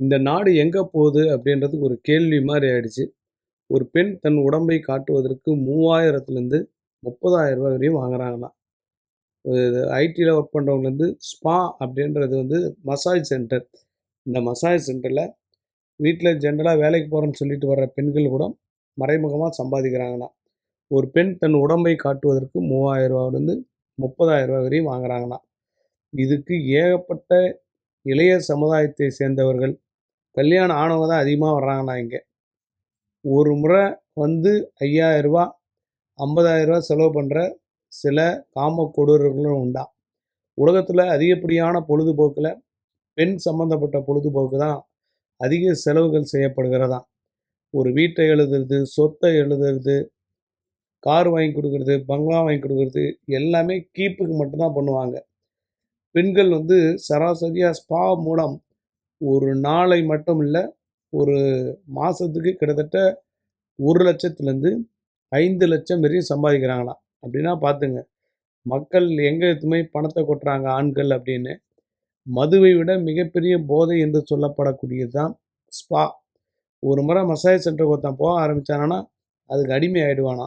இந்த நாடு எங்கே போகுது அப்படின்றது ஒரு கேள்வி மாதிரி ஆயிடுச்சு. ஒரு பெண் தன் உடம்பை காட்டுவதற்கு மூவாயிரத்துலேருந்து முப்பதாயிரம் ரூபாய் வரையும் வாங்குறாங்களாம். ஐடியில் ஒர்க் பண்ணுறவங்கலேருந்து ஸ்பா அப்படின்றது வந்து மசாஜ் சென்டர் இந்த மசாஜ் சென்டரில் வீட்டில் ஜென்ரலாக வேலைக்கு போகிறேன்னு சொல்லிட்டு வர்ற பெண்கள் கூட மறைமுகமாக சம்பாதிக்கிறாங்களாம். ஒரு பெண் தன் உடம்பை காட்டுவதற்கு மூவாயிரம் ரூபாவிலேருந்து முப்பதாயிரம் ரூபாய் வரையும் வாங்குறாங்களாம். இதுக்கு ஏகப்பட்ட இளைய சமுதாயத்தை சேர்ந்தவர்கள் கல்யாணம் ஆனவங்க தான் அதிகமாக வர்றாங்கண்ணா இங்கே. ஒரு முறை வந்து ஐயாயிரரூபா ஐம்பதாயிரரூபா செலவு பண்ணுற சில காம கொடூரர்களும் உண்டா? உலகத்தில் அதிகப்படியான பொழுதுபோக்கில் பெண் சம்பந்தப்பட்ட பொழுதுபோக்கு தான் அதிக செலவுகள் செய்யப்படுகிறதா? ஒரு வீட்டை எழுதுறது சொத்தை எழுதுறது கார் வாங்கி கொடுக்குறது பங்களா வாங்கி கொடுக்கறது எல்லாமே கீப்புக்கு மட்டும்தான் பண்ணுவாங்க. பெண்கள் வந்து சராசரியாக ஸ்பா மூலம் ஒரு நாளை மட்டும் இல்லை ஒரு மாதத்துக்கு கிட்டத்தட்ட ஒரு லட்சத்துலேருந்து ஐந்து லட்சம் வரையும் சம்பாதிக்கிறாங்களாம். அப்படின்னா பார்த்துங்க மக்கள் எங்கே எதுவுமே பணத்தை கொட்டுறாங்க ஆண்கள் அப்படின்னு மதுவை விட மிகப்பெரிய போதை என்று சொல்லப்படக்கூடியது தான் ஸ்பா. ஒரு முறை மசாஜ் சென்டருக்கு ஒருத்தன் போக ஆரம்பித்தானா அதுக்கு அடிமை ஆகிடுவானா